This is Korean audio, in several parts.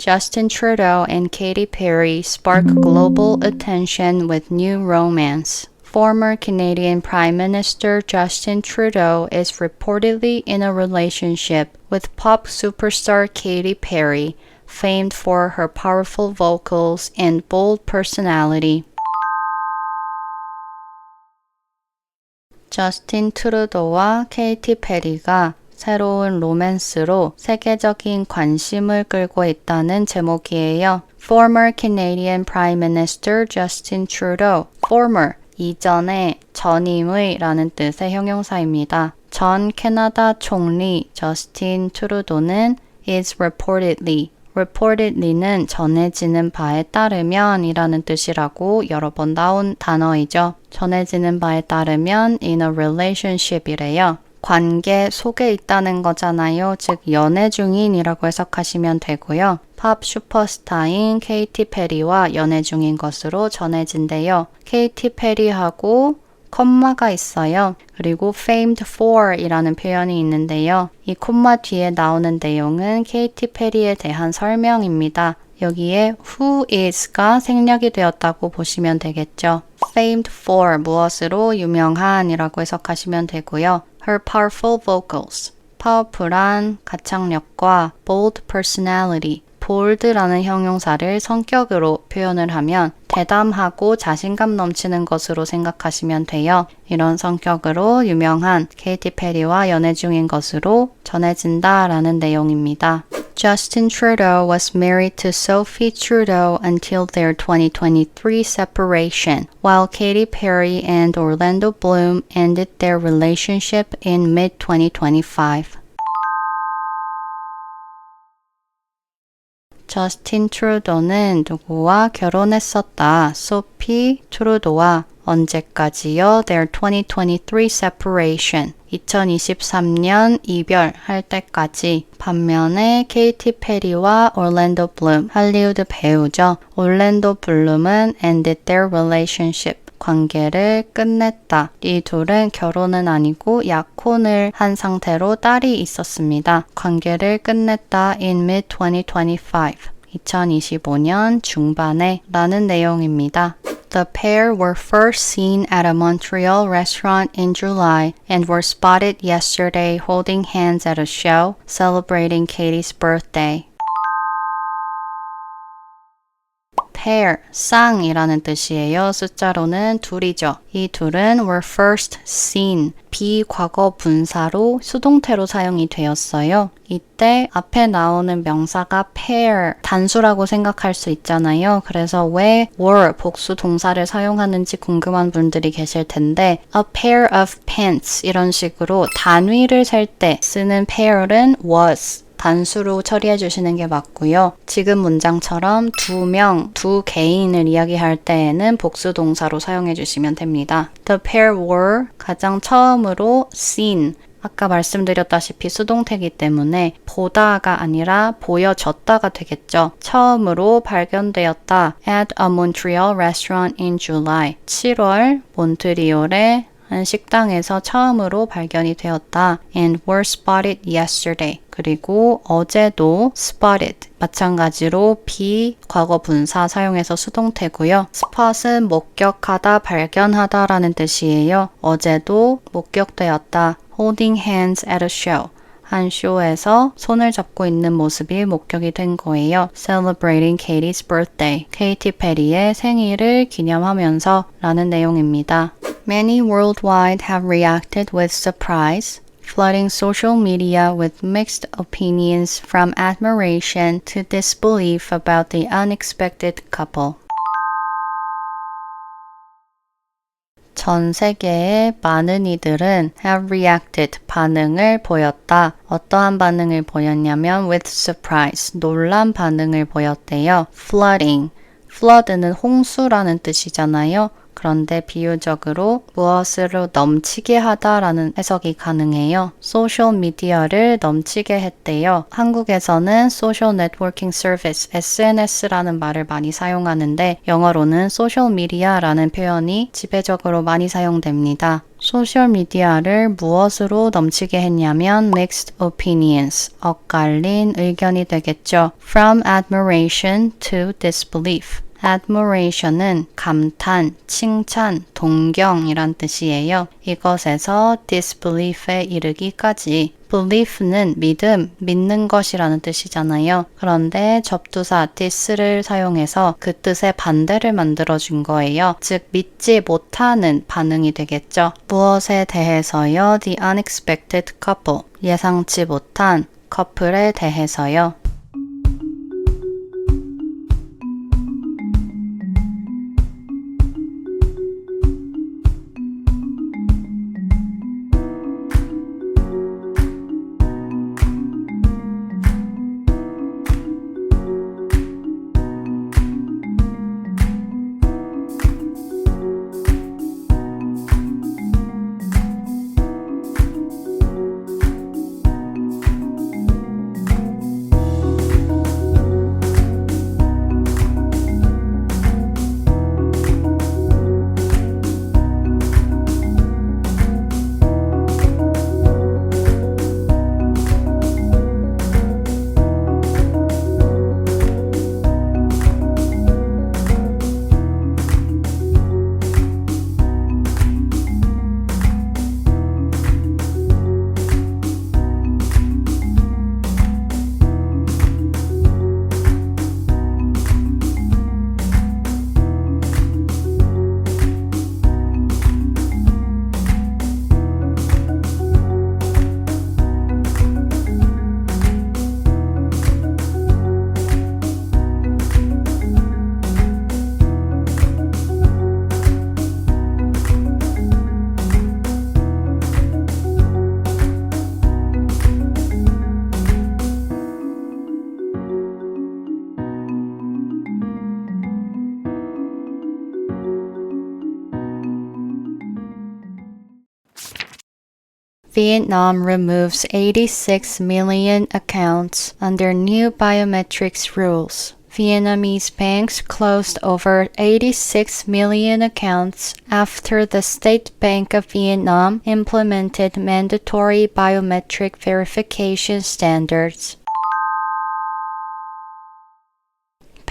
Justin Trudeau and Katy Perry spark global attention with new romance. Former Canadian Prime Minister Justin Trudeau is reportedly in a relationship with pop superstar Katy Perry, famed for her powerful vocals and bold personality. 저스틴 트루도와 케이티 페리가 새로운 로맨스로 세계적인 관심을 끌고 있다는 제목이에요. Former Canadian Prime Minister Justin Trudeau. Former 이전의 전임의 라는 뜻의 형용사입니다. 전 캐나다 총리 저스틴 트루도는 is reportedly reportedly는 전해지는 바에 따르면 이라는 뜻이라고 여러 번 나온 단어이죠. 전해지는 바에 따르면 in a relationship이래요. 관계 속에 있다는 거잖아요. 즉 연애 중인이라고 해석하시면 되고요. 팝 슈퍼스타인 케이티 페리와 연애 중인 것으로 전해진대요. 케이티 페리하고 콤마가 있어요. 그리고 famed for 이라는 표현이 있는데요. 이 콤마 뒤에 나오는 내용은 케이티 페리에 대한 설명입니다. 여기에 who is가 생략이 되었다고 보시면 되겠죠. famed for 무엇으로 유명한이라고 해석하시면 되고요. her powerful vocals 파워풀한 가창력과 bold personality bold라는 형용사를 성격으로 표현을 하면 대담하고 자신감 넘치는 것으로 생각하시면 돼요. 이런 성격으로 유명한 케이티 페리와 연애 중인 것으로 전해진다라는 내용입니다. Justin Trudeau was married to Sophie Trudeau until their 2023 separation, while Katy Perry and Orlando Bloom ended their relationship in mid 2025. 저스틴 트루도는 누구와 결혼했었다. 소피 트루도와 언제까지요? Their 2023 separation. 2023년 이별할 때까지 반면에 케이티 페리와 올랜도 블룸 할리우드 배우죠. 올랜도 블룸은 ended their relationship 관계를 끝냈다. 이 둘은 결혼은 아니고 약혼을 한 상태로 딸이 있었습니다. 관계를 끝냈다 in mid 2025. 2025년 중반에 라는 내용입니다. The pair were first seen at a Montreal restaurant in July and were spotted yesterday holding hands at a show celebrating Katie's birthday. Pair, 쌍이라는 뜻이에요. 숫자로는 둘이죠. 이 둘은 were first seen, 비과거 분사로 수동태로 사용이 되었어요. 이때 앞에 나오는 명사가 pair, 단수라고 생각할 수 있잖아요. 그래서 왜 were, 복수 동사를 사용하는지 궁금한 분들이 계실 텐데 a pair of pants 이런 식으로 단위를 셀 때 쓰는 pair은 was 단수로 처리해 주시는 게 맞고요. 지금 문장처럼 두 명, 두 개인을 이야기할 때에는 복수 동사로 사용해 주시면 됩니다. The pair were 가장 처음으로 seen 아까 말씀드렸다시피 수동태이기 때문에 보다가 아니라 보여졌다가 되겠죠. 처음으로 발견되었다. At a Montreal restaurant in July. 7월 몬트리올의 한 식당에서 처음으로 발견이 되었다. And were spotted yesterday. 그리고 어제도 spotted. 마찬가지로 비 과거 분사 사용해서 수동태고요. spot은 목격하다, 발견하다 라는 뜻이에요. 어제도 목격되었다. holding hands at a show. 한 쇼에서 손을 잡고 있는 모습이 목격이 된 거예요. Celebrating Katie's birthday. 케이티 페리의 생일을 기념하면서 라는 내용입니다. Many worldwide have reacted with surprise, flooding social media with mixed opinions from admiration to disbelief about the unexpected couple. 전 세계의 많은 이들은 have reacted 반응을 보였다. 어떠한 반응을 보였냐면 with surprise 놀란 반응을 보였대요. flooding flood는 홍수라는 뜻이잖아요. 그런데 비유적으로 무엇으로 넘치게 하다라는 해석이 가능해요. 소셜 미디어를 넘치게 했대요. 한국에서는 소셜 네트워킹 서비스 SNS라는 말을 많이 사용하는데 영어로는 소셜 미디어라는 표현이 지배적으로 많이 사용됩니다. 소셜 미디어를 무엇으로 넘치게 했냐면 mixed opinions, 엇갈린 의견이 되겠죠. From admiration to disbelief. Admiration은 감탄, 칭찬, 동경이란 뜻이에요. 이것에서 disbelief에 이르기까지 belief는 믿음, 믿는 것이라는 뜻이잖아요. 그런데 접두사 this를 사용해서 그 뜻의 반대를 만들어준 거예요. 즉, 믿지 못하는 반응이 되겠죠. 무엇에 대해서요? The unexpected couple. 예상치 못한 커플에 대해서요. Vietnam removes 86 million accounts under new biometrics rules. Vietnamese banks closed over 86 million accounts after the State Bank of Vietnam implemented mandatory biometric verification standards.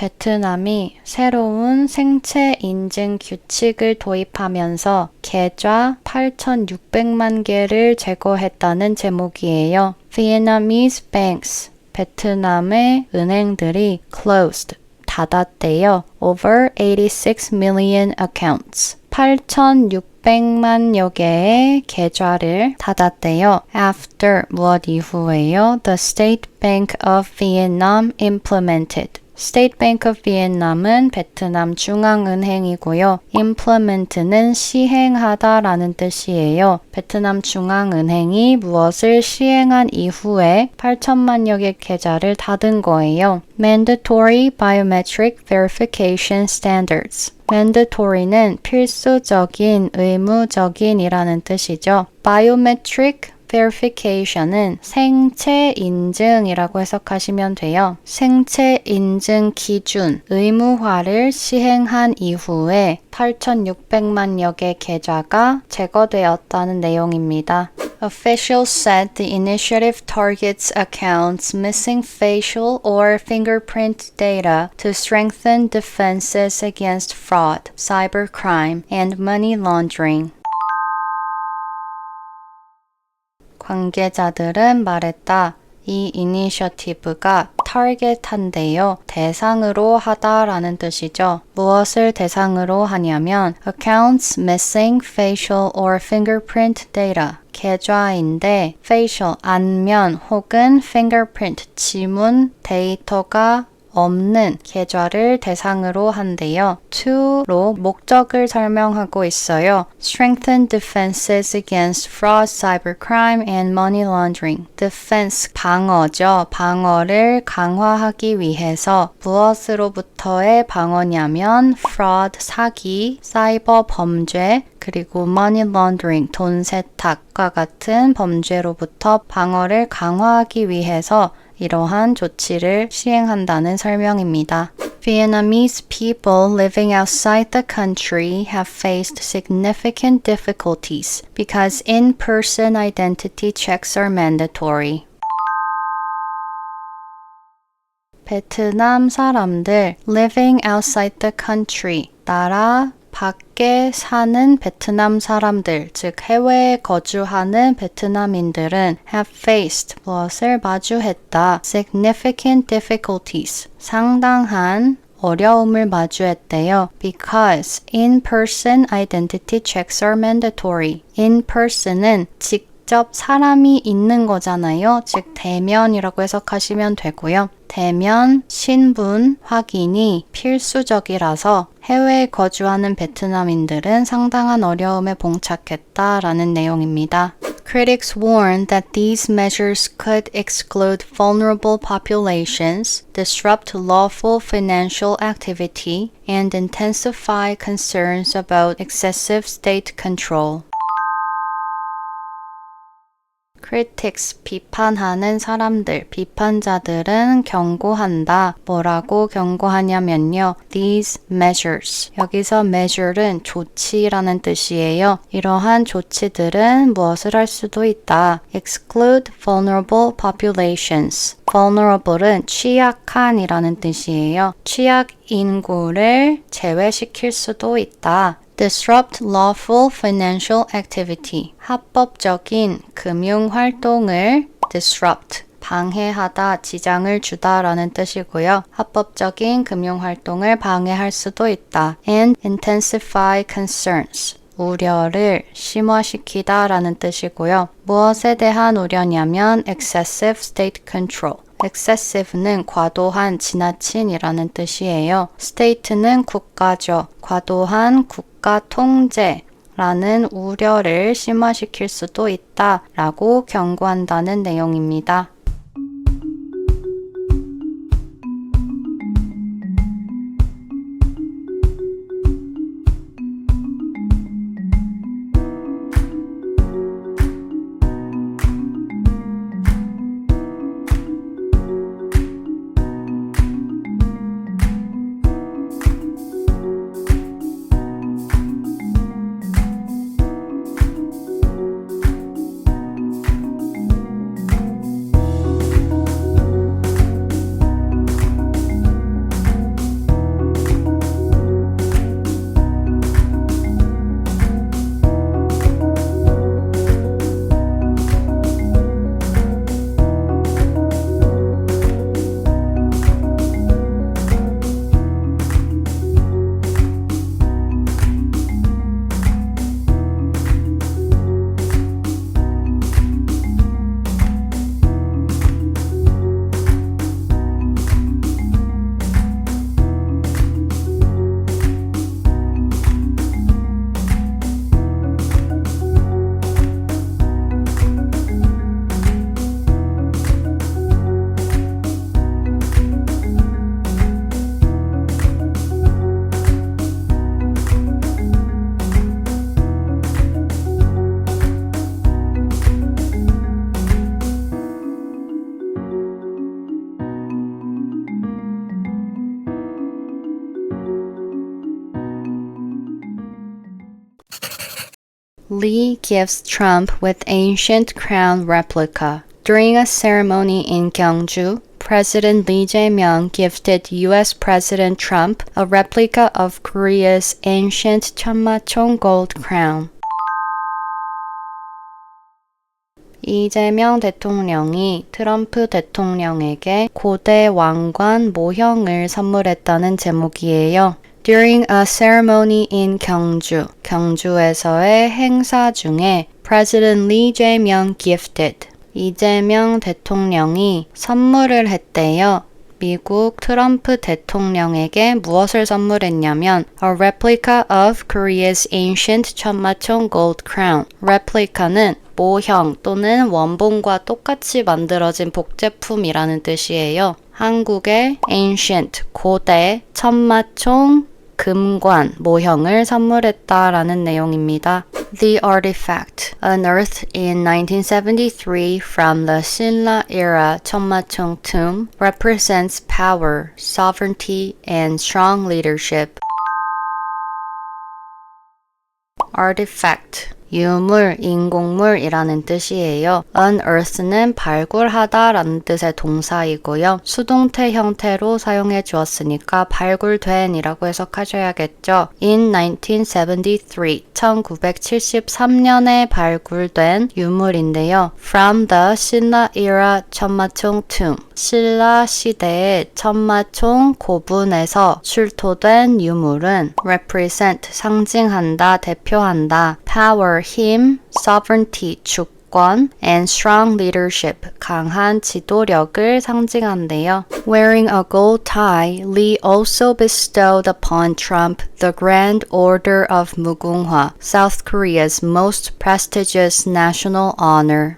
베트남이 새로운 생체 인증 규칙을 도입하면서 계좌 8,600만 개를 제거했다는 제목이에요. Vietnamese banks, 베트남의 은행들이 closed, 닫았대요. Over 86 million accounts. 8,600만여 개의 계좌를 닫았대요. After 무엇 이후에요? The State Bank of Vietnam implemented. State Bank of Vietnam은 베트남 중앙은행이고요. implement는 시행하다라는 뜻이에요. 베트남 중앙은행이 무엇을 시행한 이후에 8천만여 개 계좌를 닫은 거예요. Mandatory Biometric Verification Standards mandatory는 필수적인, 의무적인이라는 뜻이죠. biometric verification은 생체 인증이라고 해석하시면 돼요. 생체 인증 기준 의무화를 시행한 이후에 8,600만여 개 계좌가 제거되었다는 내용입니다. Officials said the initiative targets accounts missing facial or fingerprint data to strengthen defenses against fraud, cybercrime, and money laundering. 관계자들은 말했다. 이 이니셔티브가 타겟한데요. 대상으로 하다라는 뜻이죠. 무엇을 대상으로 하냐면 accounts missing facial or fingerprint data 계좌인데 facial 안면 혹은 fingerprint 지문 데이터가 없는 계좌를 대상으로 한대요. to로 목적을 설명하고 있어요. strengthen defenses against fraud, cybercrime, and money laundering. defense 방어죠. 방어를 강화하기 위해서 무엇으로부터의 방어냐면 fraud 사기, 사이버 범죄, 그리고 money laundering 돈 세탁과 같은 범죄로부터 방어를 강화하기 위해서 이러한 조치를 시행한다는 설명입니다. Vietnamese people living outside the country have faced significant difficulties because in-person identity checks are mandatory. 베트남 사람들 living outside the country 나라 밖에 사는 베트남 사람들, 즉 해외에 거주하는 베트남인들은 have faced 무엇을 마주했다. significant difficulties 상당한 어려움을 마주했대요. Because in-person identity checks are mandatory. in-person은 직 접 사람이 있는 거잖아요. 즉 대면이라고 해석하시면 되고요. 대면 신분 확인이 필수적이라서 해외에 거주하는 베트남인들은 상당한 어려움에 봉착했다라는 내용입니다. Critics warn that these measures could exclude vulnerable populations, disrupt lawful financial activity, and intensify concerns about excessive state control. Critics 비판하는 사람들, 비판자들은 경고한다. 뭐라고 경고하냐면요. These measures. 여기서 measure는 조치라는 뜻이에요. 이러한 조치들은 무엇을 할 수도 있다. exclude vulnerable populations. vulnerable은 취약한이라는 뜻이에요. 취약 인구를 제외시킬 수도 있다. Disrupt lawful financial activity. 합법적인 금융 활동을 disrupt. 방해하다, 지장을 주다라는 뜻이고요. 합법적인 금융 활동을 방해할 수도 있다. and intensify concerns. 우려를 심화시키다라는 뜻이고요. 무엇에 대한 우려냐면 excessive state control. excessive는 과도한, 지나친이라는 뜻이에요. state는 국가죠. 과도한 국 가 통제. 라는 우려를 심화시킬 수도 있다 라고 경고한다는 내용입니다. Lee gives Trump with ancient crown replica. During a ceremony in Gyeongju, President Lee Jae-myung gifted US President Trump a replica of Korea's ancient Cheonmachong gold crown. 이재명 대통령이 트럼프 대통령에게 고대 왕관 모형을 선물했다는 제목이에요. During a ceremony in 경주, 경주에서의 행사 중에 President Lee Jae-myung gifted 이재명 대통령이 선물을 했대요. 미국 트럼프 대통령에게 무엇을 선물했냐면 a replica of Korea's ancient 천마총 gold crown. replica는 모형 또는 원본과 똑같이 만들어진 복제품이라는 뜻이에요. 한국의 ancient 고대 천마총 금관 모형을 선물했다라는 내용입니다. The artifact, unearthed in 1973 from the Sinla era 천마총 tomb, represents power, sovereignty, and strong leadership. artifact 유물, 인공물이라는 뜻이에요. unearth는 발굴하다 라는 뜻의 동사이고요. 수동태 형태로 사용해 주었으니까 발굴된 이라고 해석하셔야겠죠. In 1973, 1973년에 발굴된 유물인데요. From the Silla era 천마총 tomb, 신라 시대의 천마총 고분에서 출토된 유물은 represent, 상징한다, 대표한다, power, 힘, sovereignty, 주권, and strong leadership, 강한 지도력을 상징한대요. Wearing a gold tie, Lee also bestowed upon Trump the Grand Order of Mugunghwa, South Korea's most prestigious national honor.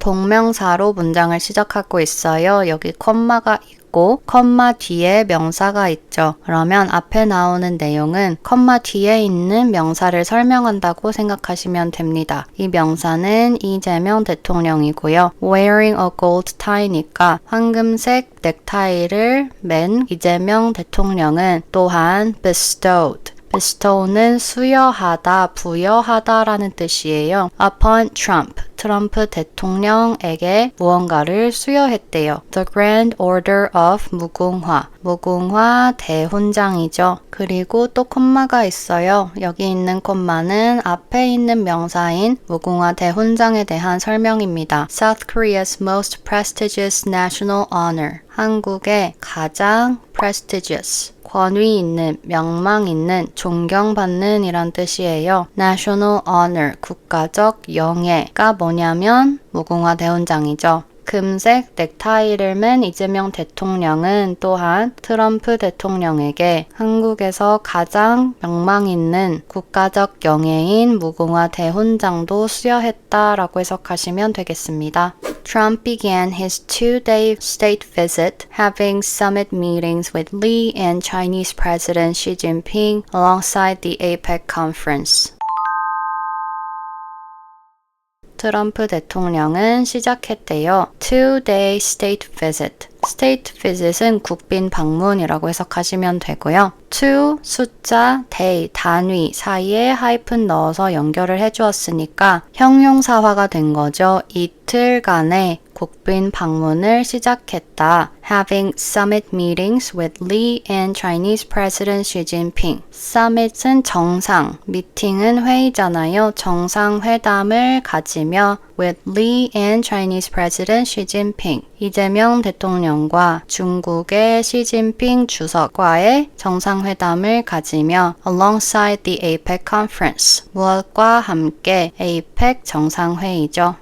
동명사로 문장을 시작하고 있어요. 여기 콤마가 있고 컴마 뒤에 명사가 있죠. 그러면 앞에 나오는 내용은 컴마 뒤에 있는 명사를 설명한다고 생각하시면 됩니다. 이 명사는 이재명 대통령이고요. wearing a gold tie니까 황금색 넥타이를 맨 이재명 대통령은 또한 bestowed bestow는 수여하다, 부여하다라는 뜻이에요. upon Trump, 트럼프 대통령에게 무언가를 수여했대요. The Grand Order of 무궁화, 무궁화 대훈장이죠. 그리고 또 콤마가 있어요. 여기 있는 콤마는 앞에 있는 명사인 무궁화 대훈장에 대한 설명입니다. South Korea's most prestigious national honor. 한국의 가장 prestigious 권위 있는, 명망 있는, 존경받는 이란 뜻이에요. National Honor, 국가적 영예가 뭐냐면 무궁화 대훈장이죠. 금색 넥타이를 맨 이재명 대통령은 또한 트럼프 대통령에게 한국에서 가장 명망 있는 국가적 영예인 무궁화 대훈장도 수여했다라고 해석하시면 되겠습니다. Trump began his two-day state visit having summit meetings with Lee and Chinese President Xi Jinping alongside the APEC conference. 트럼프 대통령은 시작했대요. Two-day state visit. state visit은 국빈 방문이라고 해석하시면 되고요. to 숫자, day 단위 사이에 하이픈 넣어서 연결을 해주었으니까 형용사화가 된 거죠. 이틀간의 국빈 방문을 시작했다. Having summit meetings with Lee and Chinese President Xi Jinping. Summit은 정상, 미팅은 회의잖아요. 정상회담을 가지며 with Lee and Chinese President Xi Jinping. 이재명 대통령과 중국의 시진핑 주석과의 정상회담을 가지며 alongside the APEC conference. 무엇과 함께 APEC 정상회의죠.